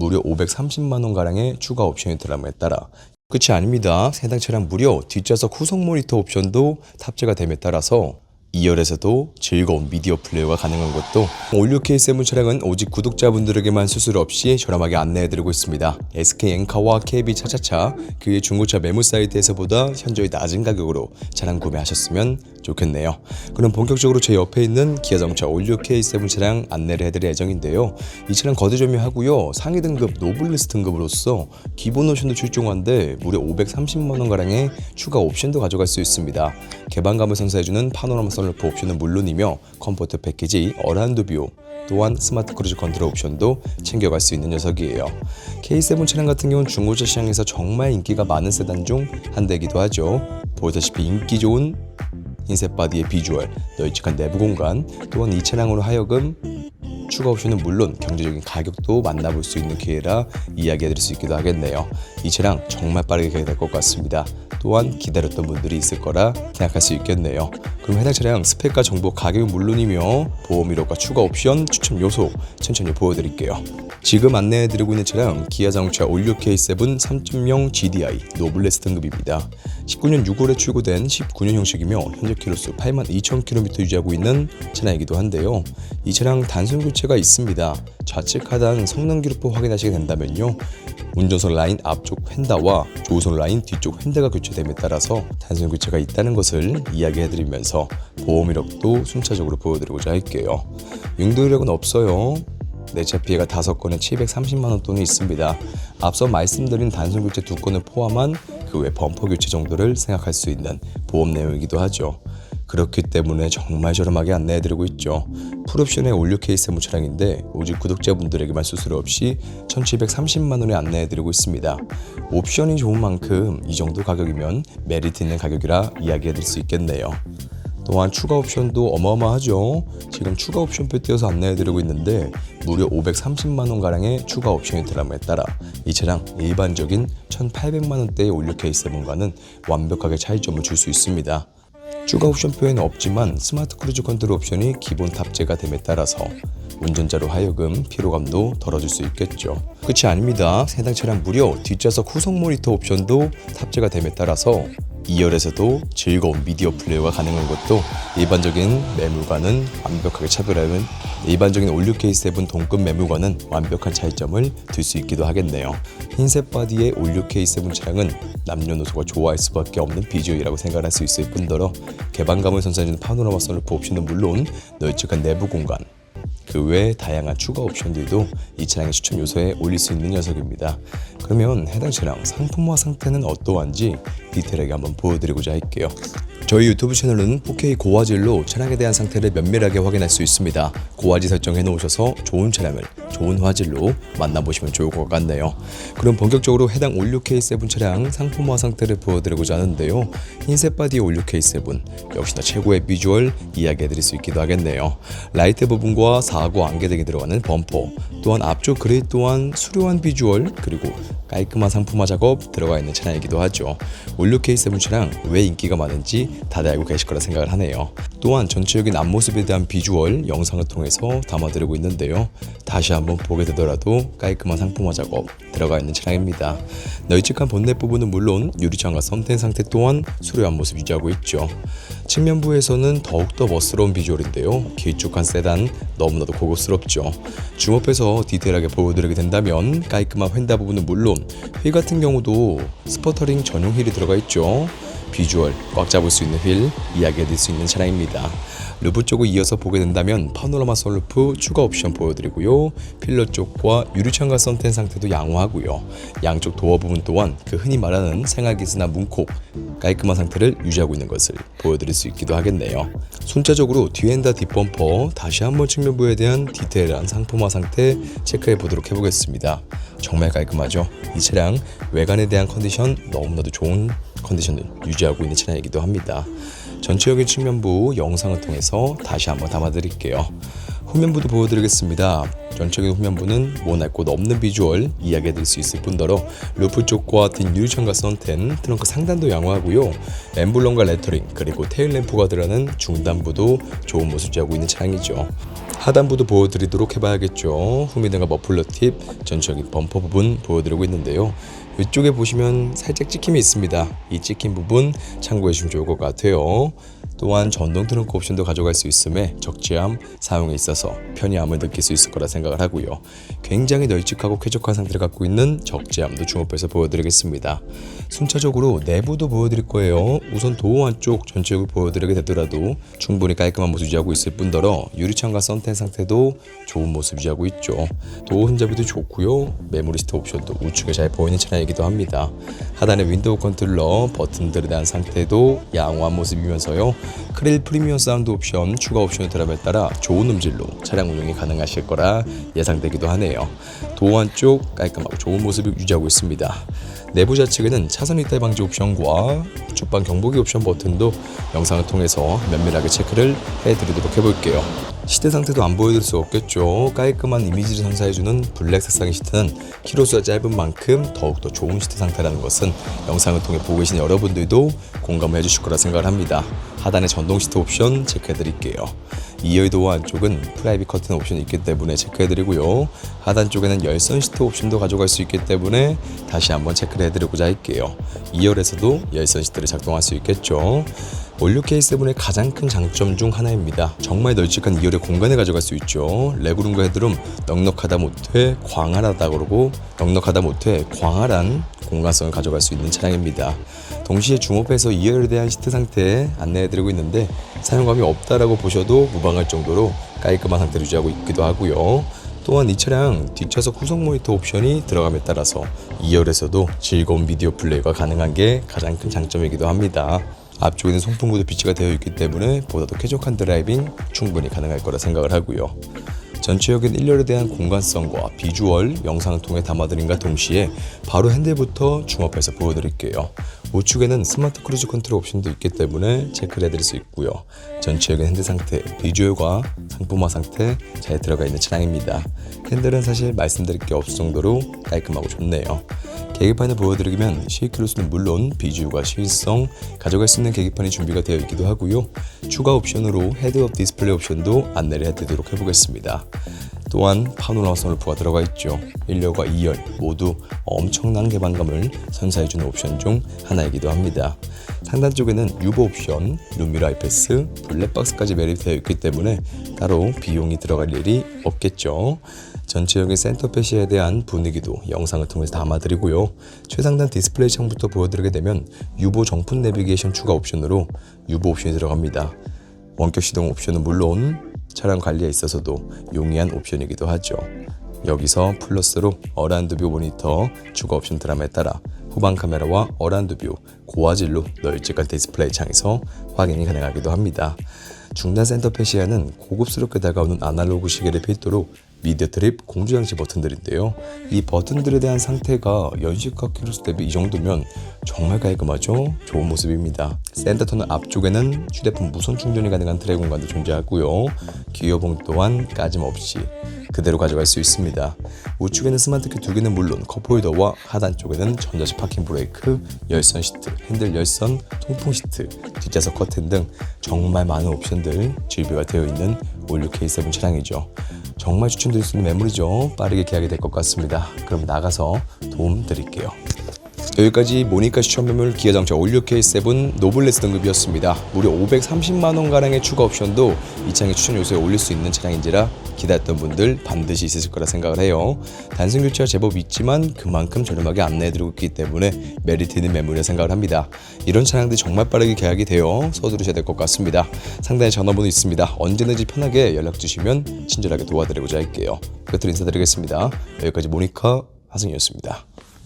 무려 530만 원 가량의 추가 옵션이 들어감에 따라 끝이 아닙니다. 해당 차량 무려 뒷좌석 후속 모니터 옵션도 탑재가 됨에 따라서 2열에서도 즐거운 미디어 플레이가 가능한 것도 올류 K7 차량은 오직 구독자분들에게만 수수료 없이 저렴하게 안내해드리고 있습니다. SK 엔카와 KB 차차차 그의 중고차 매물 사이트에서보다 현저히 낮은 가격으로 차량 구매하셨으면 좋겠네요. 그럼 본격적으로 제 옆에 있는 기아 자동차 올류 K7 차량 안내를 해드릴 예정인데요. 이 차량 거두점유하고요 상위 등급 노블리스 등급으로서 기본 옵션도 출중한데 무려 530만 원 가량의 추가 옵션도 가져갈 수 있습니다. 개방감을 선사해주는 파노라마 선루프 옵션은 물론이며 컴포트 패키지 어란드 뷰 또한 스마트 크루즈 컨트롤 옵션도 챙겨갈 수 있는 녀석이에요. K7 차량 같은 경우는 중고차 시장에서 정말 인기가 많은 세단 중 한 대이기도 하죠. 보다시피 인기 좋은 흰색 바디의 비주얼, 널찍한 내부 공간, 또한 이 차량으로 하여금 추가 옵션은 물론 경제적인 가격도 만나볼 수 있는 기회라 이야기해드릴 수 있기도 하겠네요. 이 차량 정말 빠르게 개통될 것 같습니다. 또한 기다렸던 분들이 있을 거라 생각할 수 있겠네요. 그럼 해당 차량 스펙과 정보 가격은 물론이며 보험 이력과 추가 옵션 추천 요소 천천히 보여드릴게요. 지금 안내해드리고 있는 차량 기아 자동차 올류 K7 3.0 GDI 노블레스 등급입니다. 19년 6월에 출고된 19년 형식이며 현재 키로수 8만 2천 km 유지하고 있는 차량이기도 한데요. 이 차량 단순 교체가 있습니다. 좌측 하단 성능 기록부 확인하시게 된다면요. 운전석 라인 앞쪽 휀다와 조수석 라인 뒤쪽 휀다가 교체됨에 따라서 단순 교체가 있다는 것을 이야기해드리면서 보험 이력도 순차적으로 보여드리고자 할게요. 용도 이력은 없어요. 내차 피해가 5건에 730만 원 돈이 있습니다. 앞서 말씀드린 단순 교체 두 건을 포함한 그 외 범퍼 교체 정도를 생각할 수 있는 보험 내용이기도 하죠. 그렇기 때문에 정말 저렴하게 안내해드리고 있죠. 풀옵션의 올류 케이스 무 차량인데 오직 구독자분들에게만 수수료 없이 1,730만 원에 안내해드리고 있습니다. 옵션이 좋은 만큼 이 정도 가격이면 메리트 있는 가격이라 이야기해드릴 수 있겠네요. 또한 추가 옵션도 어마어마하죠. 지금 추가 옵션표 띄어서 안내해드리고 있는데 무려 530만 원 가량의 추가 옵션이 들어감에 따라 이 차량 일반적인 1,800만 원대의 올류 K7과는 완벽하게 차이점을 줄 수 있습니다. 추가 옵션표에는 없지만 스마트 크루즈 컨트롤 옵션이 기본 탑재가 됨에 따라서 운전자로 하여금 피로감도 덜어줄 수 있겠죠. 끝이 아닙니다. 해당 차량 무려 뒷좌석 후속 모니터 옵션도 탑재가 됨에 따라서 2열에서도 즐거운 미디어 플레이가 가능한 것도 일반적인 매물과는 완벽하게 차별하는 일반적인 올류 K7 동급 매물과는 완벽한 차이점을 둘수 있기도 하겠네요. 흰색 바디의 올류 K7 차량은 남녀노소가 좋아할 수밖에 없는 비주얼이라고 생각할 수 있을 뿐더러 개방감을 선사해주는 파노라마 선루프 옵션은 물론 널찍한 내부 공간 그외 다양한 추가 옵션들도 이 차량의 추천 요소에 올릴 수 있는 녀석입니다. 그러면 해당 차량 상품화 상태는 어떠한지 디테일하게 한번 보여드리고자 할게요. 저희 유튜브 채널은 4K 고화질로 차량에 대한 상태를 면밀하게 확인할 수 있습니다. 고화질 설정해 놓으셔서 좋은 차량을 좋은 화질로 만나보시면 좋을 것 같네요. 그럼 본격적으로 해당 올류 K7 차량 상품화 상태를 보여드리고자 하는데요. 흰색 바디 올류 K7 역시나 최고의 비주얼 이야기해드릴 수 있기도 하겠네요. 라이트 부분과 사고 안개 등이 들어가는 범퍼 또한 앞쪽 그릴 또한 수려한 비주얼 그리고 깔끔한 상품화 작업 들어가 있는 차량이기도 하죠. 올류 K7 차량 왜 인기가 많은지 다들 알고 계실 거라 생각을 하네요. 또한 전체적인 앞모습에 대한 비주얼 영상을 통해서 담아드리고 있는데요. 다시 한번 보게 되더라도 깔끔한 상품화 작업 들어가 있는 차량입니다. 널찍한 본넷 부분은 물론 유리창과 선텐 상태 또한 수려한 모습 유지하고 있죠. 측면부에서는 더욱더 멋스러운 비주얼인데요. 길쭉한 세단 너무나도 고급스럽죠. 줌업해서 디테일하게 보여드리게 된다면 깔끔한 휀다 부분은 물론 휠 같은 경우도 스퍼터링 전용 휠이 들어가 있죠. 비주얼 꽉 잡을 수 있는 휠 이야기해드릴 수 있는 차량입니다. 루프 쪽을 이어서 보게 된다면 파노라마 선루프 추가 옵션 보여드리고요. 필러 쪽과 유리창과 선텐 상태도 양호하고요. 양쪽 도어 부분 또한 그 흔히 말하는 생활기스나 문콕 깔끔한 상태를 유지하고 있는 것을 보여드릴 수 있기도 하겠네요. 순차적으로 뒤엔다 뒷범퍼 다시 한번 측면부에 대한 디테일한 상품화 상태 체크해 보도록 해보겠습니다. 정말 깔끔하죠. 이 차량 외관에 대한 컨디션 너무나도 좋은 컨디션을 유지하고 있는 차량이기도 합니다. 전체적인 측면부 영상을 통해서 다시 한번 담아드릴게요. 후면부도 보여드리겠습니다. 전체적인 후면부는 모날 곳 없는 비주얼 이야기해드릴 수 있을 뿐더러 루프 쪽과 뒷 유리창과 선텐, 트렁크 상단도 양호하고요. 엠블럼과 레터링 그리고 테일램프가 들어가는 중단부도 좋은 모습 유지하고 있는 차량이죠. 하단부도 보여드리도록 해봐야겠죠. 후미등과 머플러 팁, 전체적인 범퍼 부분 보여드리고 있는데요. 이쪽에 보시면 살짝 찍힘이 있습니다. 이 찍힌 부분 참고해 주시면 좋을 것 같아요. 또한 전동 트렁크 옵션도 가져갈 수 있음에 적재함 사용에 있어서 편의함을 느낄 수 있을 거라 생각을 하고요. 굉장히 널찍하고 쾌적한 상태를 갖고 있는 적재함도 주목해서 보여드리겠습니다. 순차적으로 내부도 보여드릴 거예요. 우선 도어 안쪽 전체적으로 보여드리게 되더라도 충분히 깔끔한 모습 유지하고 있을 뿐더러 유리창과 썬텐 상태도 좋은 모습 유지하고 있죠. 도어 흔잡이도 좋고요. 메모리 스토 옵션도 우측에 잘 보이는 차량이기도 합니다. 하단에 윈도우 컨트롤러 버튼들에 대한 상태도 양호한 모습이면서요. 크릴 프리미엄 사운드 옵션 추가 옵션을 드람에 따라 좋은 음질로 차량 운영이 가능하실 거라 예상되기도 하네요. 도어 안쪽 깔끔하고 좋은 모습을 유지하고 있습니다. 내부 좌측에는 차선 이탈 방지 옵션과 우측방 경보기 옵션 버튼도 영상을 통해서 면밀하게 체크를 해드리도록 해볼게요. 시트 상태도 안 보여드릴 수 없겠죠. 깔끔한 이미지를 선사해주는 블랙 색상의 시트는 키로수가 짧은 만큼 더욱더 좋은 시트 상태라는 것은 영상을 통해 보고 계신 여러분들도 공감해 주실 거라 생각을 합니다. 하단에 전동 시트 옵션 체크해 드릴게요. 2열 도어 안쪽은 프라이빗 커튼 옵션이 있기 때문에 체크해 드리고요. 하단 쪽에는 열선 시트 옵션도 가져갈 수 있기 때문에 다시 한번 체크를 해 드리고자 할게요. 2열에서도 열선 시트를 작동할 수 있겠죠. 올류 K7의 가장 큰 장점 중 하나입니다. 정말 널찍한 2열의 공간을 가져갈 수 있죠. 레그룸과 헤드룸 넉넉하다 못해 광활하다 그러고 넉넉하다 못해 광활한 공간성을 가져갈 수 있는 차량입니다. 동시에 중업에서 2열에 대한 시트 상태 안내해드리고 있는데 사용감이 없다라고 보셔도 무방할 정도로 깔끔한 상태를 유지하고 있기도 하고요. 또한 이 차량 뒷좌석 후속 모니터 옵션이 들어감에 따라서 2열에서도 즐거운 비디오 플레이가 가능한 게 가장 큰 장점이기도 합니다. 앞쪽에는 송풍구도 비치가 되어 있기 때문에 보다 더 쾌적한 드라이빙 충분히 가능할 거라 생각을 하고요. 전체적인 1열에 대한 공간성과 비주얼 영상을 통해 담아드림과 동시에 바로 핸들부터 중업해서 보여드릴게요. 우측에는 스마트 크루즈 컨트롤 옵션도 있기 때문에 체크를 해드릴 수 있고요. 전체적인 핸들 상태, 비주얼과 상품화 상태 잘 들어가 있는 차량입니다. 핸들은 사실 말씀드릴 게 없을 정도로 깔끔하고 좋네요. 계기판을 보여드리면 실크로스는 물론 비주얼과 실성 가져갈 수 있는 계기판이 준비가 되어 있기도 하고요. 추가 옵션으로 헤드업 디스플레이 옵션도 안내를 해드리도록 해보겠습니다. 또한 파노라마 선루프가 들어가 있죠. 1열과 2열 모두 엄청난 개방감을 선사해주는 옵션 중 하나이기도 합니다. 상단 쪽에는 유보 옵션, 룸미러 아이패스, 블랙박스까지 매립되어 있기 때문에 따로 비용이 들어갈 일이 없겠죠. 전체적인 센터페시에 대한 분위기도 영상을 통해서 담아드리고요. 최상단 디스플레이 창부터 보여드리게 되면 유보 정품 내비게이션 추가 옵션으로 유보 옵션이 들어갑니다. 원격 시동 옵션은 물론 차량 관리에 있어서도 용이한 옵션이기도 하죠. 여기서 플러스로 어라운드 뷰 모니터 추가 옵션 드라마에 따라 후방 카메라와 어라운드 뷰 고화질로 널찍한 디스플레이 창에서 확인이 가능하기도 합니다. 중단 센터 페시아는 고급스럽게 다가오는 아날로그 시계를 필두로 미디어 트립 공조장치 버튼들인데요. 이 버튼들에 대한 상태가 키로수 대비 이 정도면 정말 깔끔하죠? 좋은 모습입니다. 센터터는 앞쪽에는 휴대폰 무선 충전이 가능한 트레이 공간도 존재하고요. 기어봉 또한 까짐없이 그대로 가져갈 수 있습니다. 우측에는 스마트키 두 개는 물론 컵홀더와 하단 쪽에는 전자식 파킹 브레이크, 열선 시트, 핸들 열선, 통풍 시트, 뒷좌석 커튼 등 정말 많은 옵션들 준비가 되어 있는 올류 K7 차량이죠. 정말 추천드릴 수 있는 매물이죠. 빠르게 계약이 될 것 같습니다. 그럼 나가서 도움 드릴게요. 여기까지 모니카 추천 매물 기아 장차 올류 K7 노블레스 등급이었습니다. 무려 530만 원 가량의 추가 옵션도 이 차량의 추천 요소에 올릴 수 있는 차량인지라 기다렸던 분들 반드시 있으실 거라 생각을 해요. 단순 교체가 제법 있지만 그만큼 저렴하게 안내해드리고 있기 때문에 메리트 있는 매물이라 생각을 합니다. 이런 차량들이 정말 빠르게 계약이 되어 서두르셔야 될 것 같습니다. 상단에 전화번호 있습니다. 언제든지 편하게 연락 주시면 친절하게 도와드리고자 할게요. 끝으로 인사드리겠습니다. 여기까지 모니카 하승이었습니다.